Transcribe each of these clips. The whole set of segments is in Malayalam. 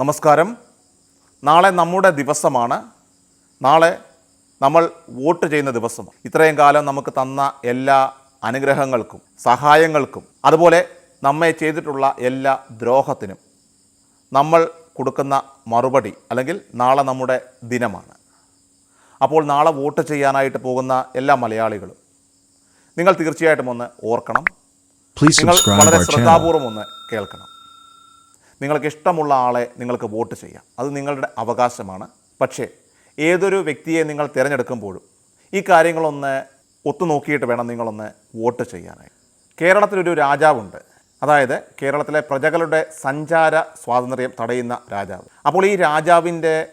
നമസ്കാരം. നാളെ നമ്മുടെ ദിവസമാണ്. നാളെ നമ്മൾ വോട്ട് ചെയ്യുന്ന ദിവസം ഇത്രയും കാലം നമുക്ക് തന്ന എല്ലാ അനുഗ്രഹങ്ങൾക്കും സഹായങ്ങൾക്കും അതുപോലെ നമ്മെ ചെയ്തിട്ടുള്ള എല്ലാ ദ്രോഹത്തിനും നമ്മൾ കൊടുക്കുന്ന മറുപടി അല്ലെങ്കിൽ നാളെ നമ്മുടെ ദിനമാണ്. അപ്പോൾ നാളെ വോട്ട് ചെയ്യാനായിട്ട് പോകുന്ന എല്ലാ മലയാളികളും നിങ്ങൾ തീർച്ചയായിട്ടും ഒന്ന് ഓർക്കണം. Please നിങ്ങൾ വളരെ ശ്രദ്ധാപൂർവം ഒന്ന് കേൾക്കണം. നിങ്ങൾക്ക് ഇഷ്ടമുള്ള ആളെ നിങ്ങൾക്ക് വോട്ട് ചെയ്യാം. അത് നിങ്ങളുടെ അവകാശമാണ്. പക്ഷേ ഏതൊരു വ്യക്തിയെ നിങ്ങൾ തിരഞ്ഞെടുക്കുമ്പോഴും ഈ കാര്യങ്ങളൊന്ന് ഒത്തുനോക്കിയിട്ട് വേണം നിങ്ങളൊന്ന് വോട്ട് ചെയ്യാനായി. കേരളത്തിലൊരു രാജാവുണ്ട്. അതായത് കേരളത്തിലെ പ്രജകളുടെ സഞ്ചാര സ്വാതന്ത്ര്യം തടയുന്ന രാജാവ്. അപ്പോൾ ഈ രാജാവിന്റെ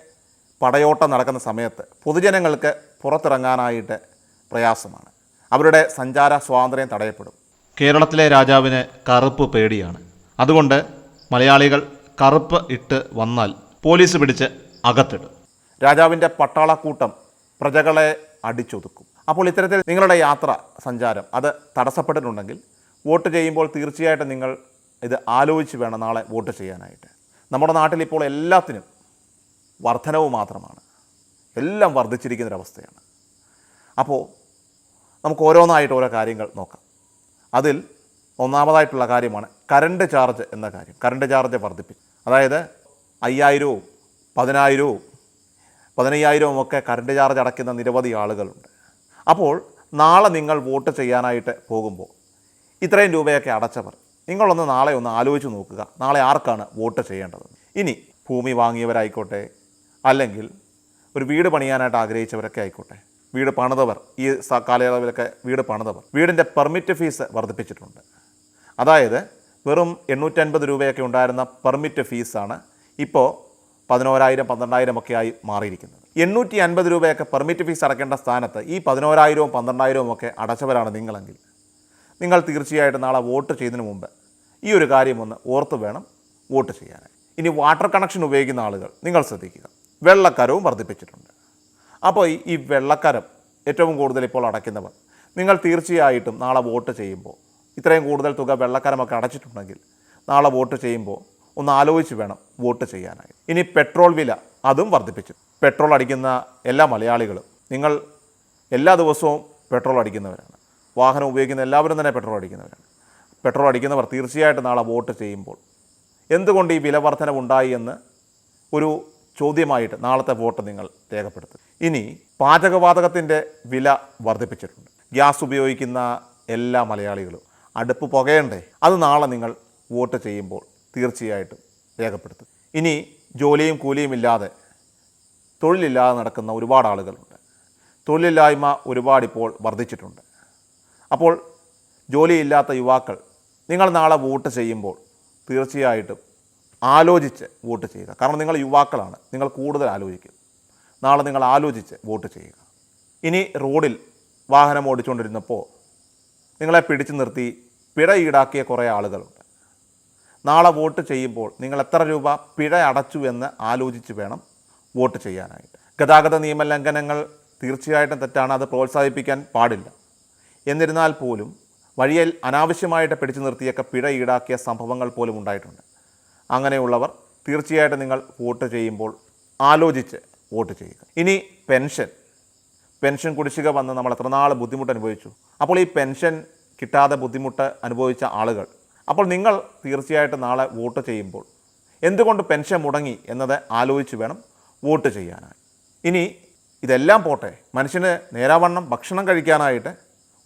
പടയോട്ടം നടക്കുന്ന സമയത്ത് പൊതുജനങ്ങൾക്ക് പുറത്തിറങ്ങാനായിട്ട് പ്രയാസമാണ്. അവരുടെ സഞ്ചാര സ്വാതന്ത്ര്യം തടയപ്പെടും. കേരളത്തിലെ രാജാവിന് കറുപ്പ് പേടിയാണ്. അതുകൊണ്ട് മലയാളികൾ കറുപ്പ് ഇട്ട് വന്നാൽ പോലീസ് പിടിച്ച് അകത്തിടും. രാജാവിന്റെ പട്ടാളക്കൂട്ടം പ്രജകളെ അടിച്ചൊതുക്കും. അപ്പോൾ ഇത്തരത്തിൽ നിങ്ങളുടെ യാത്ര സഞ്ചാരം അത് തടസ്സപ്പെട്ടിട്ടുണ്ടെങ്കിൽ വോട്ട് ചെയ്യുമ്പോൾ തീർച്ചയായിട്ടും നിങ്ങൾ ഇത് ആലോചിച്ച് വേണം നാളെ വോട്ട് ചെയ്യാനായിട്ട്. നമ്മുടെ നാട്ടിൽ ഇപ്പോൾ എല്ലാത്തിനും വർധനവ് മാത്രമാണ്. എല്ലാം വർദ്ധിച്ചിരിക്കുന്നൊരവസ്ഥയാണ്. അപ്പോൾ നമുക്ക് ഓരോന്നായിട്ട് ഓരോ കാര്യങ്ങൾ നോക്കാം. അതിൽ ഒന്നാമതായിട്ടുള്ള കാര്യമാണ് കറണ്ട് ചാർജ് എന്ന കാര്യം. കറണ്ട് ചാർജ് വർദ്ധിപ്പിച്ചു അതായത് അയ്യായിരവും പതിനായിരവും പതിനയ്യായിരവും ഒക്കെ കറണ്ട് ചാർജ് അടയ്ക്കുന്ന നിരവധി ആളുകളുണ്ട്. അപ്പോൾ നാളെ നിങ്ങൾ വോട്ട് ചെയ്യാനായിട്ട് പോകുമ്പോൾ ഇത്രയും രൂപയൊക്കെ അടച്ചവർ നിങ്ങളൊന്ന് നാളെ ഒന്ന് ആലോചിച്ച് നോക്കുക നാളെ ആർക്കാണ് വോട്ട് ചെയ്യേണ്ടത്? ഇനി ഭൂമി വാങ്ങിയവരായിക്കോട്ടെ അല്ലെങ്കിൽ ഒരു വീട് പണിയാനായിട്ട് ആഗ്രഹിച്ചവരൊക്കെ ആയിക്കോട്ടെ. വീട് പണിതവർ ഈ കാലയളവിലൊക്കെ വീട് പണിതവർ വീടിന്റെ പെർമിറ്റ് ഫീസ് വർദ്ധിപ്പിച്ചിട്ടുണ്ട്. അതായത് വെറും എണ്ണൂറ്റൻപത് രൂപയൊക്കെ ഉണ്ടായിരുന്ന പെർമിറ്റ് ഫീസാണ് ഇപ്പോൾ പതിനോരായിരം പന്ത്രണ്ടായിരം ഒക്കെ ആയി മാറിയിരിക്കുന്നത്. എണ്ണൂറ്റി അൻപത് രൂപയൊക്കെ പെർമിറ്റ് ഫീസ് അടക്കേണ്ട സ്ഥാനത്ത് ഈ പതിനോരായിരവും പന്ത്രണ്ടായിരവും ഒക്കെ അടച്ചവരാണ് നിങ്ങളെങ്കിൽ. നിങ്ങൾ തീർച്ചയായിട്ടും നാളെ വോട്ട് ചെയ്യുന്നതിന് മുമ്പ് ഈ ഒരു കാര്യം ഒന്ന് ഓർത്ത് വേണം വോട്ട് ചെയ്യാൻ. ഇനി വാട്ടർ കണക്ഷൻ ഉപയോഗിക്കുന്ന ആളുകൾ നിങ്ങൾ ശ്രദ്ധിക്കുക. വെള്ളക്കരവും വർദ്ധിപ്പിച്ചിട്ടുണ്ട്. അപ്പോൾ ഈ വെള്ളക്കരം ഏറ്റവും കൂടുതൽ ഇപ്പോൾ അടയ്ക്കുന്നവർ നിങ്ങൾ തീർച്ചയായിട്ടും നാളെ വോട്ട് ചെയ്യുമ്പോൾ ഇത്രയും കൂടുതൽ തുക വെള്ളക്കരമൊക്കെ അടച്ചിട്ടുണ്ടെങ്കിൽ നാളെ വോട്ട് ചെയ്യുമ്പോൾ ഒന്ന് ആലോചിച്ച് വേണം വോട്ട് ചെയ്യാനായി. ഇനി പെട്രോൾ വില അതും വർദ്ധിപ്പിച്ചു. പെട്രോൾ അടിക്കുന്ന എല്ലാ മലയാളികളും നിങ്ങൾ എല്ലാ ദിവസവും പെട്രോൾ അടിക്കുന്നവരാണ്. വാഹനം ഉപയോഗിക്കുന്ന എല്ലാവരും തന്നെ പെട്രോൾ അടിക്കുന്നവരാണ്. പെട്രോൾ അടിക്കുന്നവർ തീർച്ചയായിട്ടും നാളെ വോട്ട് ചെയ്യുമ്പോൾ എന്തുകൊണ്ട് ഈ വില വർധനവുണ്ടായി എന്ന് ഒരു ചോദ്യമായിട്ട് നാളത്തെ വോട്ട് നിങ്ങൾ രേഖപ്പെടുത്തും. ഇനി പാചകവാതകത്തിന്റെ വില വർദ്ധിപ്പിച്ചിട്ടുണ്ട്. ഗ്യാസ് ഉപയോഗിക്കുന്ന എല്ലാ മലയാളികളും അടുപ്പ് പുകയണ്ടേ? അത് നാളെ നിങ്ങൾ വോട്ട് ചെയ്യുമ്പോൾ തീർച്ചയായിട്ടും രേഖപ്പെടുത്തും. ഇനി ജോലിയും കൂലിയും ഇല്ലാതെ തൊഴിലില്ലാതെ നടക്കുന്ന ഒരുപാട് ആളുകളുണ്ട്. തൊഴിലില്ലായ്മ ഒരുപാട് ഇപ്പോൾ വർദ്ധിച്ചിട്ടുണ്ട്. അപ്പോൾ ജോലിയില്ലാത്ത യുവാക്കൾ നിങ്ങൾ നാളെ വോട്ട് ചെയ്യുമ്പോൾ തീർച്ചയായിട്ടും ആലോചിച്ച് വോട്ട് ചെയ്യുക. കാരണം നിങ്ങൾ യുവാക്കളാണ്. നിങ്ങൾ കൂടുതൽ ആലോചിക്കും. നാളെ നിങ്ങൾ ആലോചിച്ച് വോട്ട് ചെയ്യുക. ഇനി റോഡിൽ വാഹനം ഓടിച്ചുകൊണ്ടിരുന്നപ്പോൾ നിങ്ങളെ പിടിച്ചു നിർത്തി പിഴ ഈടാക്കിയ കുറേ ആളുകളുണ്ട്. നാളെ വോട്ട് ചെയ്യുമ്പോൾ നിങ്ങൾ എത്ര രൂപ പിഴ അടച്ചു എന്ന് ആലോചിച്ച് വേണം വോട്ട് ചെയ്യാനായിട്ട്. ഗതാഗത നിയമ ലംഘനങ്ങൾ തീർച്ചയായിട്ടും തെറ്റാണ് അത് പ്രോത്സാഹിപ്പിക്കാൻ പാടില്ല. എന്നിരുന്നാൽ പോലും വഴിയിൽ അനാവശ്യമായിട്ട് പിടിച്ചു നിർത്തിയൊക്കെ പിഴ ഈടാക്കിയ സംഭവങ്ങൾ പോലും ഉണ്ടായിട്ടുണ്ട്. അങ്ങനെയുള്ളവർ തീർച്ചയായിട്ടും നിങ്ങൾ വോട്ട് ചെയ്യുമ്പോൾ ആലോചിച്ച് വോട്ട് ചെയ്യുക. ഇനി പെൻഷൻ. പെൻഷൻ കുടിശ്ശിക വന്ന് നമ്മൾ എത്ര നാൾ ബുദ്ധിമുട്ട് അനുഭവിച്ചു? അപ്പോൾ ഈ പെൻഷൻ കിട്ടാതെ ബുദ്ധിമുട്ട് അനുഭവിച്ച ആളുകൾ അപ്പോൾ നിങ്ങൾ തീർച്ചയായിട്ടും നാളെ വോട്ട് ചെയ്യുമ്പോൾ എന്തുകൊണ്ട് പെൻഷൻ മുടങ്ങി എന്നത് ആലോചിച്ച് വേണം വോട്ട് ചെയ്യാനായി. ഇനി ഇതെല്ലാം പോട്ടെ മനുഷ്യന് നേരാവണ്ണം ഭക്ഷണം കഴിക്കാനായിട്ട്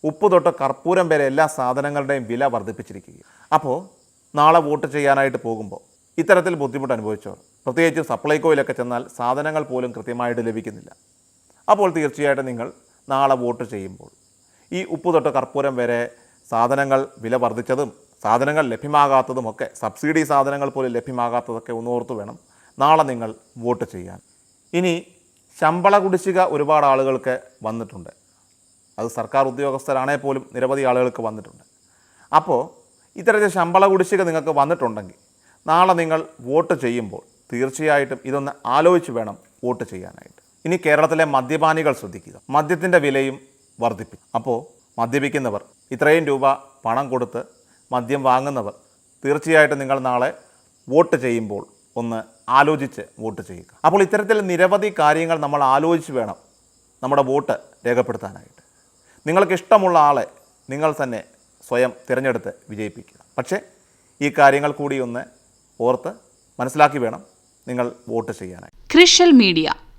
ഉപ്പ് തൊട്ട് കർപ്പൂരം വരെ എല്ലാ സാധനങ്ങളുടെയും വില വർദ്ധിപ്പിച്ചിരിക്കുക അപ്പോൾ നാളെ വോട്ട് ചെയ്യാനായിട്ട് പോകുമ്പോൾ ഇത്തരത്തിൽ ബുദ്ധിമുട്ട് അനുഭവിച്ചവർ പ്രത്യേകിച്ച് സപ്ലൈകോയിലൊക്കെ ചെന്നാൽ സാധനങ്ങൾ പോലും കൃത്യമായിട്ട് ലഭിക്കുന്നില്ല. അപ്പോൾ തീർച്ചയായിട്ടും നിങ്ങൾ നാളെ വോട്ട് ചെയ്യുമ്പോൾ ഈ ഉപ്പ് തൊട്ട് കർപ്പൂരം വരെ സാധനങ്ങൾ വില വർദ്ധിച്ചതും സാധനങ്ങൾ ലഭ്യമാകാത്തതുമൊക്കെ സബ്സിഡി സാധനങ്ങൾ പോലും ലഭ്യമാകാത്തതൊക്കെ ഒന്നോർത്ത് വേണം നാളെ നിങ്ങൾ വോട്ട് ചെയ്യാൻ. ഇനി ശമ്പള കുടിശ്ശിക ഒരുപാട് ആളുകൾക്ക് വന്നിട്ടുണ്ട്. അത് സർക്കാർ ഉദ്യോഗസ്ഥരാണേ പോലും നിരവധി ആളുകൾക്ക് വന്നിട്ടുണ്ട്. അപ്പോൾ ഇത്തരത്തിൽ ശമ്പള കുടിശ്ശിക നിങ്ങൾക്ക് വന്നിട്ടുണ്ടെങ്കിൽ നാളെ നിങ്ങൾ വോട്ട് ചെയ്യുമ്പോൾ തീർച്ചയായിട്ടും ഇതൊന്ന് ആലോചിച്ച് വേണം വോട്ട് ചെയ്യാനായിട്ട്. ഇനി കേരളത്തിലെ മദ്യപാനികൾ ശ്രദ്ധിക്കുക. മദ്യത്തിന്റെ വിലയും വർദ്ധിപ്പിക്കും. അപ്പോൾ മദ്യപിക്കുന്നവർ ഇത്രയും രൂപ പണം കൊടുത്ത് മദ്യം വാങ്ങുന്നവർ തീർച്ചയായിട്ടും നിങ്ങൾ നാളെ വോട്ട് ചെയ്യുമ്പോൾ ഒന്ന് ആലോചിച്ച് വോട്ട് ചെയ്യുക. അപ്പോൾ ഇത്തരത്തിൽ നിരവധി കാര്യങ്ങൾ നമ്മൾ ആലോചിച്ച് വേണം നമ്മുടെ വോട്ട് രേഖപ്പെടുത്താനായിട്ട്. നിങ്ങൾക്ക് ഇഷ്ടമുള്ള ആളെ നിങ്ങൾ തന്നെ സ്വയം തിരഞ്ഞെടുത്ത് വിജയിപ്പിക്കുക. പക്ഷേ ഈ കാര്യങ്ങൾ കൂടി ഒന്ന് ഓർത്ത് മനസ്സിലാക്കി വേണം നിങ്ങൾ വോട്ട് ചെയ്യാനായി ക്രിഷ്യൽ മീഡിയ